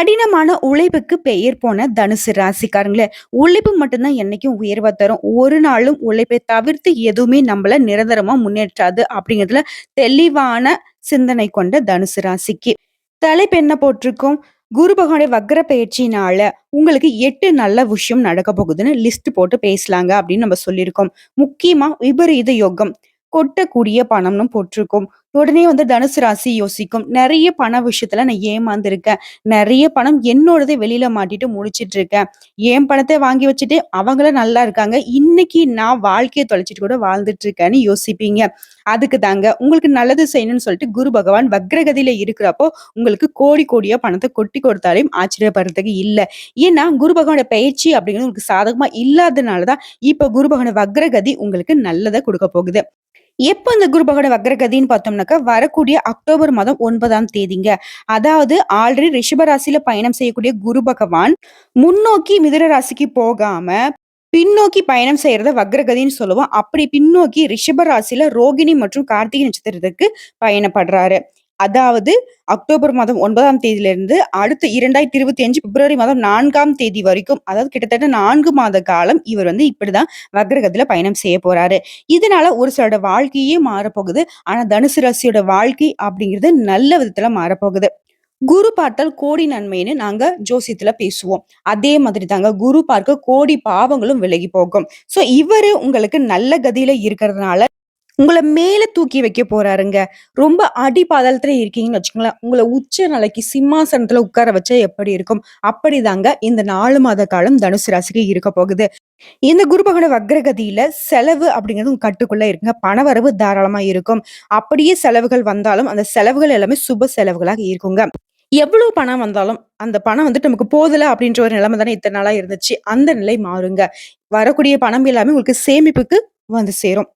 கடினமான உழைப்புக்கு பெயர் போன தனுசு ராசிக்காரங்களே உழைப்பு மட்டும்தான் என்னைக்கும் உயர்வா தரும். ஒரு நாளும் உழைப்பை தவிர்த்து எதுவுமே நம்மள நிரந்தரமா முன்னேற்றாது அப்படிங்கிறதுல தெளிவான சிந்தனை கொண்ட தனுசு ராசிக்கு. தலைப்பு என்ன போட்டிருக்கோம்? குரு பகவானுடைய வக்ர பயிற்சினால உங்களுக்கு எட்டு நல்ல விஷயம் நடக்க போகுதுன்னு லிஸ்ட் போட்டு பேசலாங்க அப்படின்னு நம்ம சொல்லியிருக்கோம். முக்கியமா விபரீத யோகம் கொட்டக்கூடிய பணம்னு போட்டிருக்கோம். உடனே வந்து தனுசு ராசி யோசிக்கும். நிறைய பண விஷயத்துல நான் ஏமாந்துருக்கேன். நிறைய பணம் என்னோடதே வெளியில மாட்டிட்டு முடிச்சிட்டு இருக்கேன் என் பணத்தை வாங்கி வச்சுட்டு அவங்களும் நல்லா இருக்காங்க. இன்னைக்கு நான் வாழ்க்கையை தொலைச்சிட்டு கூட வாழ்ந்துட்டு இருக்கேன்னு யோசிப்பீங்க. அதுக்கு தாங்க உங்களுக்கு நல்லது செய்யணும்னு சொல்லிட்டு குரு பகவான் வக்ரகதியில இருக்கிறப்போ உங்களுக்கு கோடி கோடியா பணத்தை கொட்டி கொடுத்தாலையும் ஆச்சரியப்படுறதுக்கு இல்லை. ஏன்னா குரு பகவானோட பயிற்சி அப்படிங்கிறது உங்களுக்கு சாதகமா இல்லாதனாலதான் இப்ப குரு பகவான வக்ரகதி உங்களுக்கு நல்லதை கொடுக்க போகுது. எப்போ இந்த குரு வக்ரகதின்னு பார்த்தோம்னாக்கா வரக்கூடிய அக்டோபர் மாதம் ஒன்பதாம் தேதிங்க. அதாவது ஆல்ரெடி ரிஷபராசியில பயணம் செய்யக்கூடிய குரு பகவான் முன்னோக்கி மிதுர ராசிக்கு போகாம பின்னோக்கி பயணம் செய்யறத வக்ரகதின்னு சொல்லுவோம். அப்படி பின்னோக்கி ரிஷபராசியில ரோகிணி மற்றும் கார்த்திகை நட்சத்திரத்துக்கு பயணப்படுறாரு. அதாவது அக்டோபர் மாதம் ஒன்பதாம் தேதியிலிருந்து அடுத்த இரண்டாயிரத்தி இருபத்தி அஞ்சு பிப்ரவரி மாதம் நான்காம் தேதி வரைக்கும் அதாவது கிட்டத்தட்ட நான்கு மாத காலம் இவர் வந்து இப்படிதான் வக்ரகத்துல பயணம் செய்ய போறாரு. இதனால ஒரு சிலரோட வாழ்க்கையே மாறப்போகுது. ஆனா தனுசு ராசியோட வாழ்க்கை அப்படிங்கிறது நல்ல விதத்துல மாறப்போகுது. குரு பார்த்தால் கோடி நன்மைன்னு நாங்க ஜோசியத்துல பேசுவோம். அதே மாதிரி தாங்க குரு பார்க்க கோடி பாவங்களும் விலகி போகும். சோ இவரு உங்களுக்கு நல்ல கதியில இருக்கிறதுனால உங்களை மேலே தூக்கி வைக்க போறாருங்க. ரொம்ப அடிபாதத்துல இருக்கீங்கன்னு வச்சுக்கோங்களேன். உங்களை உச்ச நிலைக்கு சிம்மாசனத்துல உட்கார வச்சா எப்படி இருக்கும்? அப்படிதாங்க இந்த நாலு மாத காலம் தனுசு ராசிக்கு இருக்க போகுது. இந்த குருபகன வக்ரகதியில செலவு அப்படிங்கிறது உங்க கட்டுக்குள்ள இருக்குங்க. பணவரவு தாராளமா இருக்கும். அப்படியே செலவுகள் வந்தாலும் அந்த செலவுகள் எல்லாமே சுப செலவுகளாக இருக்குங்க. எவ்வளவு பணம் வந்தாலும் அந்த பணம் வந்துட்டு நமக்கு போதல அப்படின்ற ஒரு நிலைமை தானே இத்தனை நாளா இருந்துச்சு. அந்த நிலை மாறுங்க. வரக்கூடிய பணம் எல்லாமே உங்களுக்கு சேமிப்புக்கு வந்து சேரும்.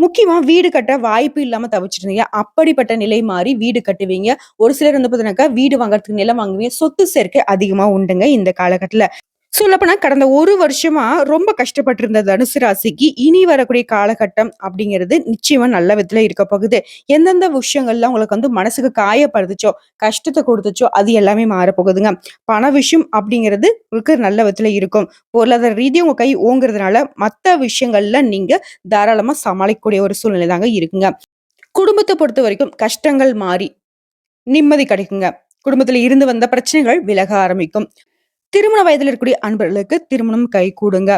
முக்கியமா வீடு கட்ட வாய்ப்பு இல்லாம தவிச்சிட்டு இருந்தீங்க அப்படிப்பட்ட நிலை மாறி வீடு கட்டுவீங்க. ஒரு சிலர் வந்து பார்த்தீங்கன்னாக்கா வீடு வாங்குறதுக்கு நிலம் வாங்குவீங்க. சொத்து சேர்க்கை அதிகமா உண்டுங்க இந்த காலகட்டத்துல. சொல்லப்போனா கடந்த ஒரு வருஷமா ரொம்ப கஷ்டப்பட்டு இருந்த தனுசு ராசிக்கு. இனி வரக்கூடிய காலகட்டம் அப்படிங்கிறது நிச்சயமா நல்ல விதத்துல இருக்க போகுது. எந்தெந்த விஷயங்கள்லாம் உங்களுக்கு வந்து மனசுக்கு காயப்படுத்துச்சோ கஷ்டத்தை கொடுத்துச்சோ அது எல்லாமே மாறப்போகுதுங்க. பண விஷயம் அப்படிங்கிறது உங்களுக்கு நல்ல விதத்துல இருக்கும். பொருளாதார ரீதியாக உங்க கை ஓங்குறதுனால மற்ற விஷயங்கள்ல நீங்க தாராளமா சமாளிக்கக்கூடிய ஒரு சூழ்நிலை தாங்க இருக்குங்க. குடும்பத்தை பொறுத்த வரைக்கும் கஷ்டங்கள் மாறி நிம்மதி கிடைக்குங்க. குடும்பத்துல இருந்து வந்த பிரச்சனைகள் விலக ஆரம்பிக்கும். திருமண வயதில் இருக்கக்கூடிய அன்பர்களுக்கு திருமணம் கை கூடுங்க.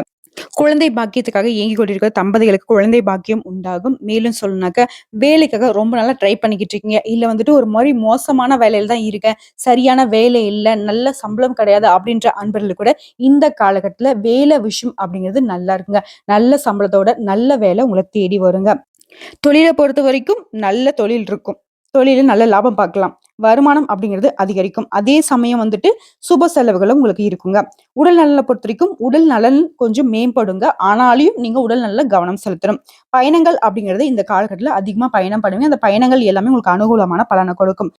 குழந்தை பாக்கியத்துக்காக இயங்கி கொண்டிருக்கிற தம்பதிகளுக்கு குழந்தை பாக்கியம் உண்டாகும். மேலும் சொல்லணுனாக்க வேலைக்காக ரொம்ப நாளா ட்ரை பண்ணிக்கிட்டு இருக்கீங்க. இல்ல வந்துட்டு ஒரு மாதிரி மோசமான வேலையில தான் இருக்கேன் சரியான வேலை இல்லை நல்ல சம்பளம் கிடையாது அப்படின்ற அன்பர்களுக்கு கூட இந்த காலகட்டத்துல வேலை விஷயம் அப்படிங்கிறது நல்லா இருக்குங்க. நல்ல சம்பளத்தோட நல்ல வேலை உங்களை தேடி வருங்க. தொழிலை பொறுத்த வரைக்கும் நல்ல தொழில் இருக்கும். தொழிலில் நல்ல லாபம் பார்க்கலாம். வருமானம் அப்படிங்கிறது அதிகரிக்கும். அதே சமயம் வந்துட்டு சுப செலவுகளும் உங்களுக்கு இருக்குங்க. உடல் நலனை பொறுத்த வரைக்கும் உடல் நலன் கொஞ்சம் மேம்படுங்க. ஆனாலையும் நீங்க உடல் நல்ல கவனம் செலுத்தணும். பயணங்கள் அப்படிங்கிறது இந்த காலகட்டத்தில் அதிகமா பயணம் பண்ணுவீங்க அந்த பயணங்கள் எல்லாமே உங்களுக்கு அனுகூலமான பலனை கொடுக்கும்.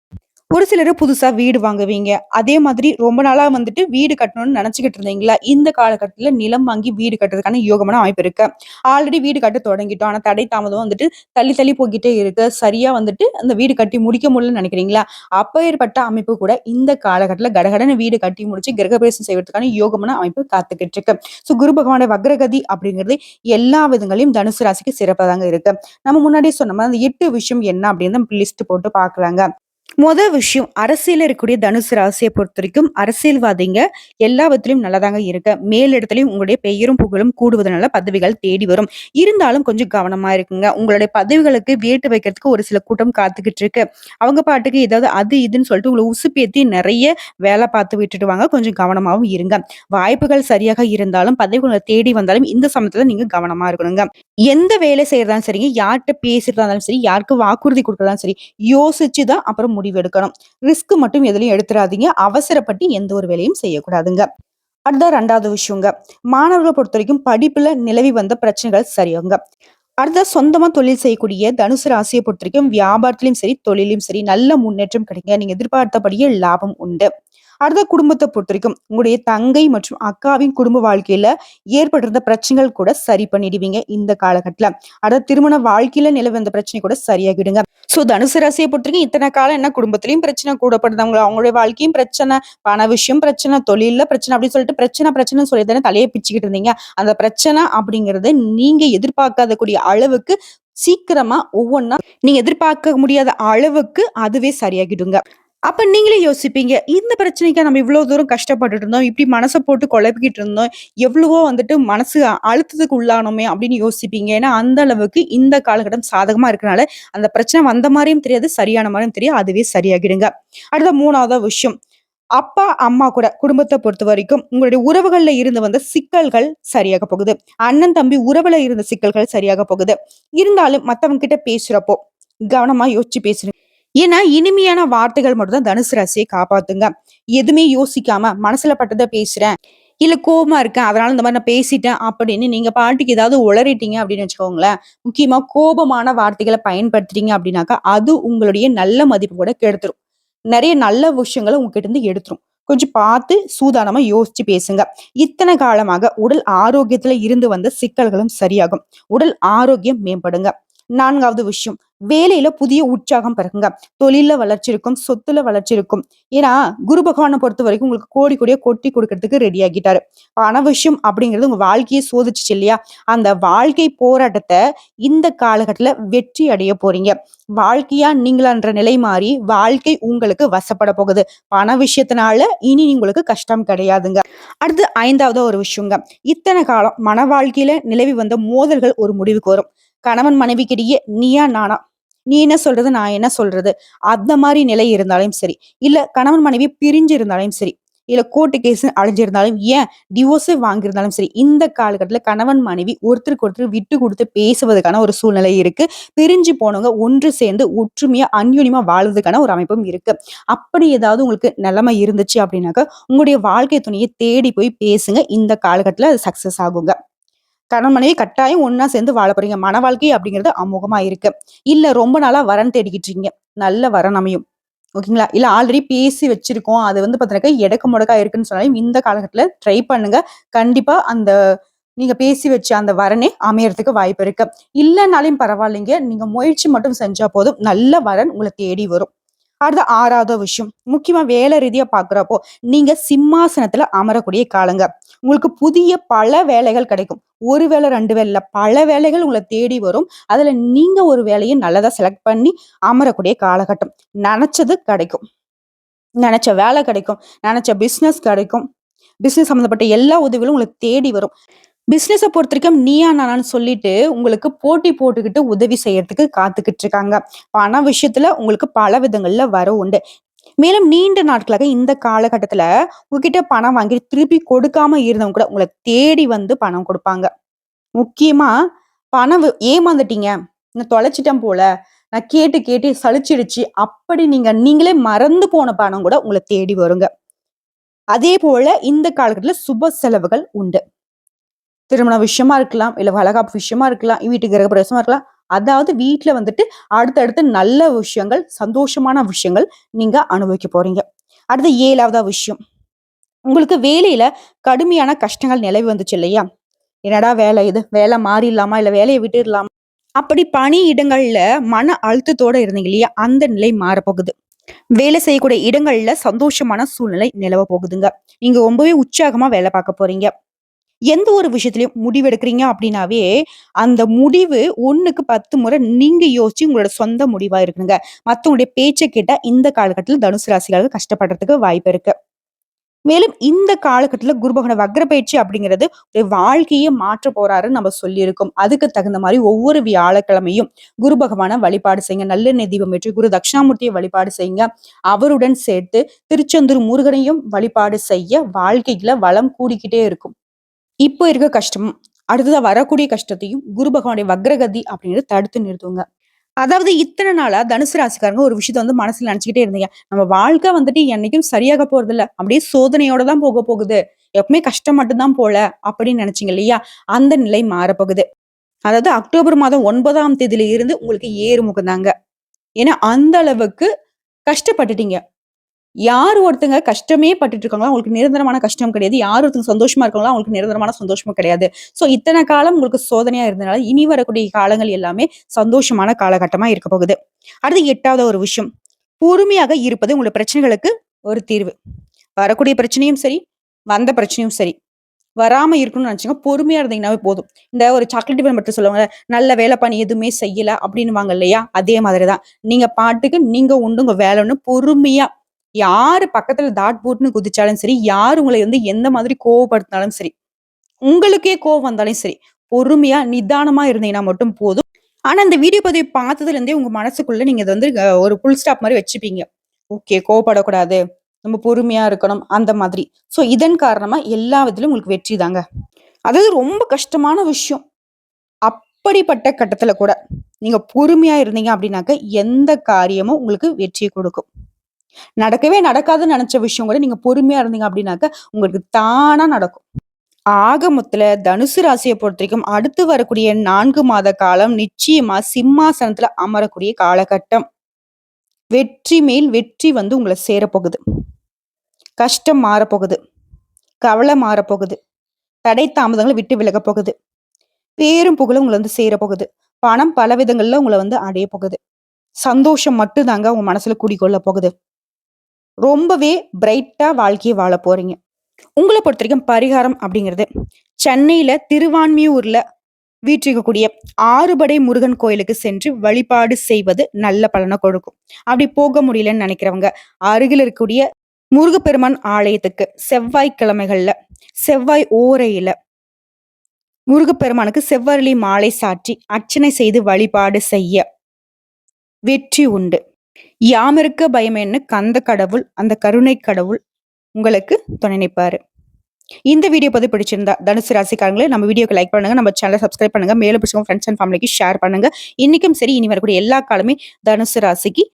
ஒரு சிலர் புதுசா வீடு வாங்குவீங்க. அதே மாதிரி ரொம்ப நாளா வந்துட்டு வீடு கட்டணும்னு நினைச்சுக்கிட்டு இருந்தீங்களா? இந்த காலகட்டத்துல நிலம் வாங்கி வீடு கட்டுறதுக்கான யோகமான வாய்ப்பு இருக்கு. ஆல்ரெடி வீடு கட்ட தொடங்கிட்டோம். ஆனா தடை தாமதம் வந்துட்டு தள்ளி தள்ளி போய்கிட்டே இருக்கு. சரியா வந்துட்டு அந்த வீடு கட்டி முடிக்க முடியலன்னு நினைக்கிறீங்களா? அப்பேற்பட்ட அமைப்பு கூட இந்த காலகட்டத்துல கடகடன வீடு கட்டி முடிச்சு கிரகபிரவேசம் செய்வதற்கான யோகமான அமைப்பு காத்துக்கிட்டு இருக்கு. ஸோ குரு பகவான வக்ரகதி அப்படிங்கிறது எல்லா விதங்களையும் தனுசு ராசிக்கு சிறப்பாதாங்க இருக்கு. நம்ம முன்னாடியே சொன்ன மாதிரி அந்த எட்டு விஷயம் என்ன அப்படின்னு லிஸ்ட் போட்டு பாக்குறாங்க முத விஷயம் அரசியல இருக்கக்கூடிய தனுசு ராசியை பொறுத்த வரைக்கும் அரசியல்வாதிங்க எல்லாவற்றிலும் நல்லதாங்க இருக்க. மேலிடத்துலயும் உங்களுடைய பெயரும் புகழும் கூடுவதனால பதவிகள் தேடி வரும். இருந்தாலும் கொஞ்சம் கவனமா இருக்குங்க. உங்களுடைய பதவிகளுக்கு வேட்டு வைக்கிறதுக்கு ஒரு சில கூட்டம் காத்துக்கிட்டு இருக்கு. அவங்க பாட்டுக்கு ஏதாவது அது இதுன்னு சொல்லிட்டு உங்களை உசுப்பேத்தி நிறைய வேலை பார்த்து விட்டுடுவாங்க கொஞ்சம் கவனமாவும் இருங்க. வாய்ப்புகள் சரியாக இருந்தாலும் பதவிகளை தேடி வந்தாலும் இந்த சமயத்துல நீங்க கவனமா இருக்கணுங்க. எந்த வேலை செய்யறதாலும் சரிங்க யார்கிட்ட பேசுறதா இருந்தாலும் சரி யாருக்கு வாக்குறுதி கொடுக்கறதாலும் சரி யோசிச்சுதான் அப்புறம் முடிவு எடுக்கணும் ரிஸ்க் மட்டும் எதுலையும் எடுத்துடாதீங்க அவசரப்பட்டு எந்த ஒரு வேலையும் செய்யக்கூடாதுங்க. அடுத்த ரெண்டாவது விஷயங்க. மாணவர்களை பொறுத்த வரைக்கும் படிப்புல நிலவி வந்த பிரச்சனைகள் சரியாங்க. அடுத்த சொந்தமா தொழில் செய்யக்கூடிய தனுசு ராசியை பொறுத்த வரைக்கும் வியாபாரத்திலும் சரி தொழிலும் சரி நல்ல முன்னேற்றம் கிடைங்க. நீங்க எதிர்பார்த்தபடியே லாபம் உண்டு. அடுத்த குடும்பத்தை பொறுத்தவரைக்கும் உங்களுடைய தங்கை மற்றும் அக்காவின் குடும்ப வாழ்க்கையில ஏற்பட்டிருந்த பிரச்சனைகள் கூட சரி பண்ணிடுவீங்க இந்த காலகட்டத்துல. அடுத்த திருமண வாழ்க்கையில நிலவு பிரச்சனை கூட சரியாகிடுங்க. சோ தனுசு ராசியை பொறுத்தவரைக்கும் இத்தனை காலம் என்ன குடும்பத்திலயும் பிரச்சனை கூடப்படுதவங்க அவங்களுடைய வாழ்க்கையும் பிரச்சனை பண விஷயம் பிரச்சனை தொழில பிரச்சனை அப்படின்னு சொல்லிட்டு பிரச்சனை பிரச்சனை சொல்லி தானே தலையை பிச்சுக்கிட்டு இருந்தீங்க. அந்த பிரச்சனை அப்படிங்கறது நீங்க எதிர்பார்க்காத கூடிய அளவுக்கு சீக்கிரமா ஒவ்வொன்னா நீங்க எதிர்பார்க்க முடியாத அளவுக்கு அதுவே சரியாகிடுங்க. அப்ப நீங்களே யோசிப்பீங்க இந்த பிரச்சனைக்கு நம்ம இவ்வளவு தூரம் கஷ்டப்பட்டுட்டு இருந்தோம் இப்படி மனசை போட்டு குழப்பிக்கிட்டு இருந்தோம் எவ்வளவோ வந்துட்டு மனசு அழுத்தத்துக்கு உள்ளானோமே அப்படின்னு யோசிப்பீங்க. ஏன்னா அந்த அளவுக்கு இந்த காலகட்டம் சாதகமா இருக்கனால அந்த பிரச்சனை வந்த மாதிரியும் தெரியாது சரியான மாதிரியும் தெரியாது அதுவே சரியாகிடுங்க. அடுத்த மூணாவது விஷயம். அப்பா அம்மா கூட குடும்பத்தை பொறுத்த வரைக்கும் உங்களுடைய உறவுகள்ல இருந்து வந்த சிக்கல்கள் சரியாக போகுது. அண்ணன் தம்பி உறவுல இருந்த சிக்கல்கள் சரியாக போகுது. இருந்தாலும் மத்தவங்க கிட்ட பேசுறப்போ கவனமா யோசிச்சு பேசுறேன் ஏன்னா இனிமையான வார்த்தைகள் மட்டும் தான் தனுசு ராசியை காப்பாத்துங்க. எதுவுமே யோசிக்காம மனசுல பட்டதை பேசுறேன். இல்ல கோபமா இருக்கேன் அதனால இந்த மாதிரி நான் பேசிட்டேன் அப்படின்னு நீங்க பாட்டுக்கு ஏதாவது உளறிட்டீங்க அப்படின்னு வச்சுக்கோங்களேன் முக்கியமா கோபமான வார்த்தைகளை பயன்படுத்துறீங்க அப்படின்னாக்கா அது உங்களுடைய நல்ல மதிப்பு கூட கெடுத்துரும். நிறைய நல்ல விஷயங்களை உங்ககிட்ட இருந்து எடுத்துரும். கொஞ்சம் பார்த்து சூதானமா யோசிச்சு பேசுங்க. இத்தனை காலமாக உடல் ஆரோக்கியத்துல இருந்து வந்த சிக்கல்களும் சரியாகும். உடல் ஆரோக்கியம் மேம்படுங்க. நான்காவது விஷயம். வேலையில புதிய உற்சாகம் பிறகுங்க. தொழில வளர்ச்சி இருக்கும் சொத்துல வளர்ச்சி இருக்கும். ஏன்னா குரு பகவானை பொறுத்த வரைக்கும் உங்களுக்கு கோடி கோடியா கொட்டி கொடுக்கறதுக்கு ரெடி ஆகிட்டாரு. பண விஷயம் அப்படிங்கிறது உங்க வாழ்க்கையை சோதிச்சு இல்லையா? அந்த வாழ்க்கை போராட்டத்தை இந்த காலகட்டத்துல வெற்றி அடைய போறீங்க. வாழ்க்கையா நீங்களான்ற நிலை மாறி வாழ்க்கை உங்களுக்கு வசப்பட போகுது. பண விஷயத்தினால இனி உங்களுக்கு கஷ்டம் கிடையாதுங்க. அடுத்து ஐந்தாவது ஒரு விஷயங்க. இத்தனை காலம் மன வாழ்க்கையில நிலவி வந்த மோதல்கள் ஒரு முடிவுக்கு வரும். கணவன் மனைவிக்கிடையே நீயா நானா? நீ என்ன சொல்றது நான் என்ன சொல்றது? அந்த மாதிரி நிலை இருந்தாலும் சரி. இல்ல கணவன் மனைவி பிரிஞ்சு இருந்தாலும் சரி. இல்ல கோர்ட்டு கேஸ் அழிஞ்சிருந்தாலும் ஏன் டிவோர்ஸே வாங்கியிருந்தாலும் சரி இந்த காலகட்டத்துல கணவன் மனைவி ஒருத்தருக்கு ஒருத்தர் விட்டு கொடுத்து பேசுவதற்கான ஒரு சூழ்நிலை இருக்கு. பிரிஞ்சு போனவங்க ஒன்று சேர்ந்து ஒற்றுமையா அந்யுனியமா வாழ்வதற்கான ஒரு அமைப்பும் இருக்கு. அப்படி ஏதாவது உங்களுக்கு நிலைமை இருந்துச்சு அப்படின்னாக்கா உங்களுடைய வாழ்க்கை துணையை தேடி போய் பேசுங்க. இந்த காலகட்டத்துல அது சக்சஸ் ஆகுங்க. கணவன் மனைவி கட்டாயம் ஒன்னா சேர்ந்து வாழ போறீங்க. மன வாழ்க்கை அப்படிங்கிறது அமோகமா இருக்கு. இல்ல ரொம்ப நாளா வரன் தேடிக்கிட்டு இருக்கீங்க. நல்ல வரன் அமையும். ஓகேங்களா? இல்ல ஆல்ரெடி பேசி வச்சிருக்கோம். அது வந்து பாத்தீங்கன்னா எடக்க முடக்கா இருக்குன்னு சொன்னாலும் இந்த காலகட்டத்துல ட்ரை பண்ணுங்க. கண்டிப்பா அந்த நீங்க பேசி வச்ச அந்த வரனே அமையறதுக்கு வாய்ப்பு இருக்கு. இல்லைனாலையும் பரவாயில்லைங்க. நீங்க முயற்சி மட்டும் செஞ்சா போதும். நல்ல வரன் உங்களை தேடி வரும். அடுத்த ஆறாவது விஷயம். முக்கியமா வேலை ரீதியா பாக்குறப்போ நீங்க சிம்மாசனத்துல அமரக்கூடிய காலங்க. உங்களுக்கு புதிய பல வேலைகள் கிடைக்கும். ஒரு வேலை ரெண்டு வேலை பல வேலைகள் உங்களை தேடி வரும். அதுல நீங்க ஒரு வேலையை நல்லதா செலக்ட் பண்ணி அமரக்கூடிய காலகட்டம். நினைச்சது கிடைக்கும். நினைச்ச வேலை கிடைக்கும். நினைச்ச பிசினஸ் கிடைக்கும். பிசினஸ் சம்மந்தப்பட்ட எல்லா உதவிகளும் உங்களுக்கு தேடி வரும். பிசினஸ்ஸ பொறுத்த வரைக்கும் நீயா நானான்னு சொல்லிட்டு உங்களுக்கு போட்டி போட்டுக்கிட்டு உதவி செய்யறதுக்கு காத்துக்கிட்டு இருக்காங்க. பண விஷயத்துல உங்களுக்கு பல விதங்கள்ல வர உண்டு. மேலும் நீண்ட நாட்களாக இந்த காலகட்டத்துல உங்ககிட்ட பணம் வாங்கி திருப்பி கொடுக்காம இருந்தவங்க கூட உங்களை தேடி வந்து பணம் கொடுப்பாங்க. முக்கியமா பணம் ஏமாந்துட்டீங்க. நான் தொலைச்சிட்டேன் போல. நான் கேட்டு கேட்டு சலிச்சிடுச்சு. அப்படி நீங்க நீங்களே மறந்து போன பணம் கூட உங்களை தேடி வருங்க. அதே போல இந்த காலகட்டத்துல சுப செலவுகள் உண்டு. திருமண விஷயமா இருக்கலாம் இல்ல வளகாப்பு விஷயமா இருக்கலாம் வீட்டுக்கு கிரகப்பிரவேசமா இருக்கலாம் அதாவது வீட்டில் வந்துட்டு அடுத்தடுத்து நல்ல விஷயங்கள் சந்தோஷமான விஷயங்கள் நீங்க அனுபவிக்க போறீங்க. அடுத்து ஏழாவதா விஷயம். உங்களுக்கு வேலையில கடுமையான கஷ்டங்கள் நிலவி வந்துச்சு இல்லையா? என்னடா வேலை இது? வேலை மாறிடலாமா இல்லை வேலையை விட்டுடலாமா அப்படி பணி இடங்கள்ல மன அழுத்தத்தோட இருந்தீங்க இல்லையா? அந்த நிலை மாறப்போகுது. வேலை செய்யக்கூடிய இடங்கள்ல சந்தோஷமான சூழ்நிலை நிலவ போகுதுங்க. நீங்க ரொம்பவே உற்சாகமா வேலை பார்க்க போறீங்க. எந்த ஒரு விஷயத்துலையும் முடிவு எடுக்கிறீங்க அப்படின்னாவே அந்த முடிவு ஒன்றுக்கு பத்து முறை நீங்கள் யோசிச்சு உங்களோட சொந்த முடிவாக இருக்குங்க மற்றவங்களுடைய பேச்சை கேட்டால் இந்த காலகட்டத்தில் தனுசு ராசிகளுக்கு கஷ்டப்படுறதுக்கு வாய்ப்பு இருக்கு. மேலும் இந்த காலகட்டத்தில் குருபகன வக்ர பயிற்சி அப்படிங்கிறது வாழ்க்கையை மாற்ற போறாருன்னு நம்ம சொல்லியிருக்கோம். அதுக்கு தகுந்த மாதிரி ஒவ்வொரு வியாழக்கிழமையும் குரு பகவான வழிபாடு செய்யுங்க. நல்லெண்ணெய் தீபம் ஏற்றி குரு தட்சிணாமூர்த்தியை வழிபாடு செய்யுங்க. அவருடன் சேர்த்து திருச்செந்தூர் முருகனையும் வழிபாடு செய்ய வாழ்க்கையில வளம் கூடிக்கிட்டே இருக்கும். இப்போ இருக்க கஷ்டம் அடுத்ததாக வரக்கூடிய கஷ்டத்தையும் குரு பகவானுடைய வக்ரகதி அப்படிங்கிறது தடுத்து நிறுத்துங்க. அதாவது இத்தனை நாளா தனுசு ராசிக்காரங்க ஒரு விஷயத்த வந்து மனசுல நினைச்சுக்கிட்டே இருந்தீங்க. நம்ம வாழ்க்கை வந்துட்டு என்னைக்கும் சரியாக போறது இல்ல. அப்படியே சோதனையோட தான் போக போகுது. எப்பவுமே கஷ்டம் மட்டும்தான் போல அப்படின்னு நினைச்சீங்க இல்லையா? அந்த நிலை மாறப்போகுது. அதாவது அக்டோபர் மாதம் ஒன்பதாம் தேதியில இருந்து உங்களுக்கு ஏறுமுகம் தாங்க ஏன்னா அந்த அளவுக்கு கஷ்டப்பட்டுட்டீங்க. யார் ஒருத்தங்க கஷ்டமே பட்டுட்டு இருக்காங்களோ அவங்களுக்கு நிரந்தரமான கஷ்டம் கிடையாது. யார் ஒருத்தங்க சந்தோஷமா இருக்காங்களோ அவங்களுக்கு நிரந்தரமான சந்தோஷமும் கிடையாது. ஸோ இத்தனை காலம் உங்களுக்கு சோதனையா இருந்தனால இனி வரக்கூடிய காலங்கள் எல்லாமே சந்தோஷமான காலகட்டமா இருக்க போகுது. அடுத்து எட்டாவது ஒரு விஷயம். பொறுமையாக இருப்பது உங்களோட பிரச்சனைகளுக்கு ஒரு தீர்வு. வரக்கூடிய பிரச்சனையும் சரி வந்த பிரச்சனையும் சரி. வராம இருக்கணும்னு நினைச்சுங்க பொறுமையா இருந்தீங்கன்னாவே போதும். இந்த ஒரு சாக்லேட் மட்டும் சொல்லுவாங்க நல்ல வேலை பண்ணி எதுவுமே செய்யல அப்படின்னுவாங்க இல்லையா? அதே மாதிரிதான். நீங்க பாட்டுக்கு நீங்க உண்டு உங்க வேலைன்னு பொறுமையா யாரு பக்கத்துல தாட் போட்டுன்னு குதிச்சாலும் சரி யார் உங்களை வந்து எந்த மாதிரி கோவப்படுத்தினாலும் சரி உங்களுக்கே கோவம் வந்தாலும் சரி பொறுமையா நிதானமா இருந்தீங்கன்னா மட்டும் போதும். ஆனா இந்த வீடியோ பதிவு பார்த்ததுல இருந்தே உங்க மனசுக்குள்ள நீங்க இதை வந்து ஒரு புல் ஸ்டாப் மாதிரி வச்சுப்பீங்க. ஓகே கோவப்படக்கூடாது நம்ம பொறுமையா இருக்கணும் அந்த மாதிரி. ஸோ இதன் காரணமா எல்லா விதத்திலும் உங்களுக்கு வெற்றி தாங்க. அதாவது ரொம்ப கஷ்டமான விஷயம். அப்படிப்பட்ட கட்டத்துல கூட நீங்க பொறுமையா இருந்தீங்க அப்படின்னாக்க எந்த காரியமும் உங்களுக்கு வெற்றியை கொடுக்கும். நடக்கவே நடக்காதுன்னு நினைச்ச விஷயம் கூட நீங்க பொறுமையா இருந்தீங்க அப்படின்னாக்க உங்களுக்கு தானா நடக்கும். ஆக மொத்தல தனுசு ராசியை பொறுத்த வரைக்கும் அடுத்து வரக்கூடிய நான்கு மாத காலம் நிச்சயமா சிம்மாசனத்துல அமரக்கூடிய காலகட்டம். வெற்றி மேல் வெற்றி வந்து உங்களை சேரப்போகுது. கஷ்டம் மாறப்போகுது. கவலை மாறப்போகுது. தடை தாமதங்களை விட்டு விலகப் போகுது. பேரும் புகழும் உங்களை வந்து சேரப்போகுது. பணம் பல விதங்கள்ல உங்களை வந்து அடைய போகுது. சந்தோஷம் மட்டும்தாங்க உங்க மனசுல குடிக்கொள்ள போகுது. ரொம்பவே பிரைட்டாக வாழ்க்கையை வாழ போகிறீங்க உங்களை பொறுத்த வரைக்கும் பரிகாரம் அப்படிங்கிறது சென்னையில் திருவான்மியூரில் வீற்றிருக்கக்கூடிய ஆறுபடை முருகன் கோயிலுக்கு சென்று வழிபாடு செய்வது நல்ல பலனை கொடுக்கும். அப்படி போக முடியலன்னு நினைக்கிறவங்க அருகில் இருக்கக்கூடிய முருகப்பெருமான் ஆலயத்துக்கு செவ்வாய்க்கிழமைகள்ல செவ்வாய் ஓரையில முருகப்பெருமானுக்கு செவ்வரளி மாலை சாற்றி அர்ச்சனை செய்து வழிபாடு செய்ய வெற்றி உண்டு. யாமிருக்க பயமேன்னு கந்த கடவுள் அந்த கருணை கடவுள் உங்களுக்கு துணை நிற்பாரு. இந்த வீடியோ பதிவு பிடிச்சிருந்தா தனுசு ராசிக்காரங்களே நம்ம வீடியோக்கு லைக் பண்ணுங்க நம்ம சேனலை சப்ஸ்கிரைப் பண்ணுங்க மேலும் பிடிச்சவங்க ஃப்ரெண்ட்ஸ் அண்ட் ஃபேமிலிக்கு ஷேர் பண்ணுங்க. இன்னைக்கும் சரி இனி வரக்கூடிய எல்லா காலமே தனுசு ராசிக்கு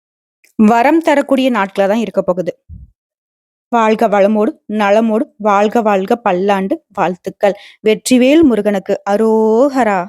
வரம் தரக்கூடிய நாட்களா தான் இருக்க போகுது. வாழ்க வளமோடு நலமோடு வாழ்க வாழ்க பல்லாண்டு வாழ்த்துக்கள். வெற்றிவேல் முருகனுக்கு அரோஹரா.